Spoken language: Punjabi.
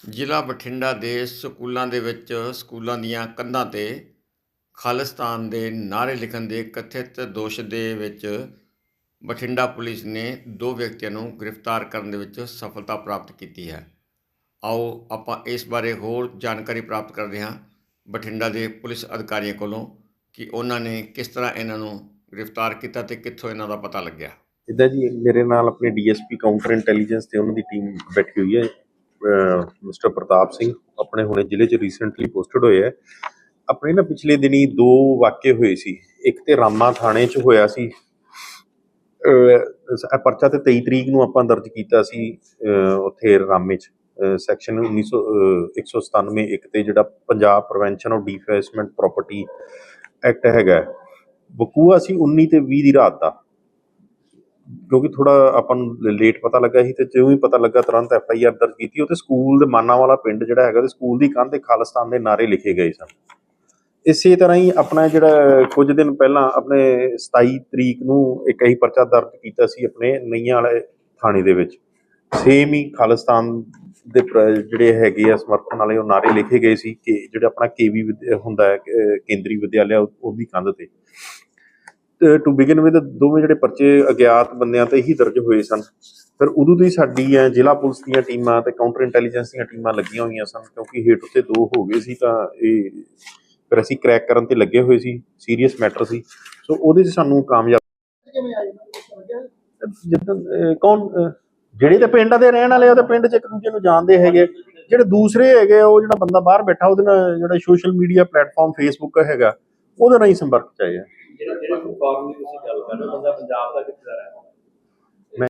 ਜ਼ਿਲ੍ਹਾ ਬਠਿੰਡਾ ਦੇ ਸਕੂਲਾਂ ਦੇ ਵਿੱਚ ਸਕੂਲਾਂ ਦੀਆਂ ਕੰਧਾਂ ਤੇ ਖਾਲਿਸਤਾਨ ਦੇ ਨਾਅਰੇ ਲਿਖਣ ਦੇ ਕਥਿਤ ਦੋਸ਼ ਦੇ ਵਿੱਚ ਬਠਿੰਡਾ ਪੁਲਿਸ ਨੇ ਦੋ ਵਿਅਕਤੀਆਂ ਨੂੰ ਗ੍ਰਿਫਤਾਰ ਕਰਨ ਦੇ ਵਿੱਚ ਸਫਲਤਾ ਪ੍ਰਾਪਤ ਕੀਤੀ ਹੈ। ਆਓ ਆਪਾਂ ਇਸ ਬਾਰੇ ਹੋਰ ਜਾਣਕਾਰੀ ਪ੍ਰਾਪਤ ਕਰਦੇ ਹਾਂ ਬਠਿੰਡਾ ਦੇ ਪੁਲਿਸ ਅਧਿਕਾਰੀਆਂ ਕੋਲੋਂ ਕਿ ਉਹਨਾਂ ਨੇ ਕਿਸ ਤਰ੍ਹਾਂ ਇਹਨਾਂ ਨੂੰ ਗ੍ਰਿਫਤਾਰ ਕੀਤਾ ਤੇ ਕਿੱਥੋਂ ਇਹਨਾਂ ਦਾ ਪਤਾ ਲੱਗਿਆ। ਇਦਾਂ ਜੀ ਮੇਰੇ ਨਾਲ ਆਪਣੇ ਡੀਐਸਪੀ ਕਾਊਂਟਰ ਇੰਟੈਲੀਜੈਂਸ ਤੇ ਉਹਨਾਂ ਦੀ ਟੀਮ ਬੈਠੀ ਹੋਈ ਹੈ। ਮਿਸਟਰ ਪ੍ਰਤਾਪ ਸਿੰਘ ਆਪਣੇ ਹੁਣੇ ਜ਼ਿਲ੍ਹੇ 'ਚ ਰੀਸੈਂਟਲੀ ਪੋਸਟਡ ਹੋਏ ਹੈ। ਆਪਣੇ ਨਾ ਪਿਛਲੇ ਦਿਨੀ ਦੋ ਵਾਕਿਏ ਹੋਏ ਸੀ। ਇੱਕ ਤੇ ਰਾਮਾ ਥਾਣੇ 'ਚ ਹੋਇਆ ਸੀ। ਪਰਚਾ ਤੇ 23 ਤਰੀਕ ਨੂੰ ਆਪਾਂ ਦਰਜ ਕੀਤਾ ਸੀ ਉੱਥੇ ਰਾਮੇ 'ਚ। ਸੈਕਸ਼ਨ 1900 ਅਹ, 197 ਇੱਕ ਤੇ ਜਿਹੜਾ Punjab prevention of defacement property act ਹੈਗਾ ਹੈ। ਵਕੂਆ ਸੀ 19 ਤੇ 20 ਦੀ ਰਾਤ ਦਾ। ਕਿਉਂਕਿ ਥੋੜਾ ਆਪਾਂ ਨੂੰ ਲੇਟ ਪਤਾ ਲੱਗਾ ਸੀ ਤੇ ਜਿਉਂ ਹੀ ਪਤਾ ਲੱਗਾ ਤੁਰੰਤ ਐਫ ਆਈ ਆਰ ਦਰਜ ਕੀਤੀ ਉਹ ਤੇ ਸਕੂਲ ਦੇ ਮਾਨਾ ਵਾਲਾ ਪਿੰਡ ਜਿਹੜਾ ਹੈਗਾ ਤੇ ਸਕੂਲ ਦੀ ਕੰਧ ਤੇ ਖਾਲਿਸਤਾਨ ਦੇ ਨਾਰੇ ਲਿਖੇ ਗਏ ਸਨ। ਇਸੇ ਤਰ੍ਹਾਂ ਹੀ ਆਪਣਾ ਜਿਹੜਾ ਕੁਝ ਦਿਨ ਪਹਿਲਾਂ ਆਪਣੇ 27 ਤਰੀਕ ਨੂੰ ਇੱਕ ਹੀ ਪਰਚਾ ਦਰਜ ਕੀਤਾ ਸੀ ਆਪਣੇ ਨਈਆਂ ਵਾਲੇ ਥਾਣੇ ਦੇ ਵਿੱਚ। ਸੇਮ ਹੀ ਖਾਲਿਸਤਾਨ ਦੇ ਜਿਹੜੇ ਹੈਗੇ ਆ ਸਮਰਥਨ ਵਾਲੇ, ਉਹ ਨਾਰੇ ਲਿਖੇ ਗਏ ਸੀ ਕਿ ਜਿਹੜਾ ਆਪਣਾ ਕੇਵੀ ਹੁੰਦਾ ਹੈ ਕੇਂਦਰੀ ਵਿਦਿਆਲਿਆ ਉਹਦੀ ਕੰਧ ਤੇ। ਟੂ ਬਿਗਨ ਵਿਦ ਦੋਵੇਂ ਜਿਹੜੇ ਪਰਚੇ ਅਗਿਆਤ ਬੰਦਿਆਂ ਤੇ ਹੀ ਦਰਜ ਹੋਏ ਸਨ। ਫਿਰ ਉਦੋਂ ਤੋਂ ਹੀ ਸਾਡੀ ਹੈ ਜ਼ਿਲ੍ਹਾ ਪੁਲਿਸ ਦੀਆਂ ਟੀਮਾਂ ਤੇ ਕਾਊਂਟਰ ਇੰਟੈਲੀਜੈਂਸ ਦੀਆਂ ਟੀਮਾਂ ਲੱਗੀਆਂ ਹੋਈਆਂ ਸਨ ਕਿਉਂਕਿ ਹੇਠ ਉੱਤੇ ਦੋ ਹੋ ਗਏ ਸੀ ਤਾਂ ਇਹ ਫਿਰ ਅਸੀਂ ਕ੍ਰੈਕ ਕਰਨ ਤੇ ਲੱਗੇ ਹੋਏ ਸੀ ਸੀਰੀਅਸ ਮੈਟਰ ਸੀ। ਸੋ ਉਹਦੇ 'ਚ ਸਾਨੂੰ ਕਾਮਯਾਬ ਕੌਣ ਜਿਹੜੇ ਤੇ ਪਿੰਡ ਦੇ ਰਹਿਣ ਵਾਲੇ ਆ, ਉਹਦੇ ਪਿੰਡ 'ਚ ਇੱਕ ਦੂਜੇ ਨੂੰ ਜਾਣਦੇ ਹੈਗੇ। ਜਿਹੜੇ ਦੂਸਰੇ ਹੈਗੇ ਉਹ ਜਿਹੜਾ ਬੰਦਾ ਬਾਹਰ ਬੈਠਾ ਉਹਦੇ ਨਾਲ ਜਿਹੜਾ ਸੋਸ਼ਲ ਮੀਡੀਆ ਪਲੇਟਫਾਰਮ ਫੇਸਬੁੱਕ ਹੈਗਾ ਉਹਦੇ ਨਾਲ ਹੀ ਸੰਪਰਕ 'ਚ ਆਏ ਆ। ਜਿਹੜਾ ਜਿਹੜਾ ਫਾਰਮ ਦੀ ਤੁਸੀਂ ਗੱਲ ਕਰ ਰਹੇ ਹੋ, ਬੰਦਾ ਪੰਜਾਬ ਦਾ ਕਿੱਥੇ ਦਾ ਰਹਿਣ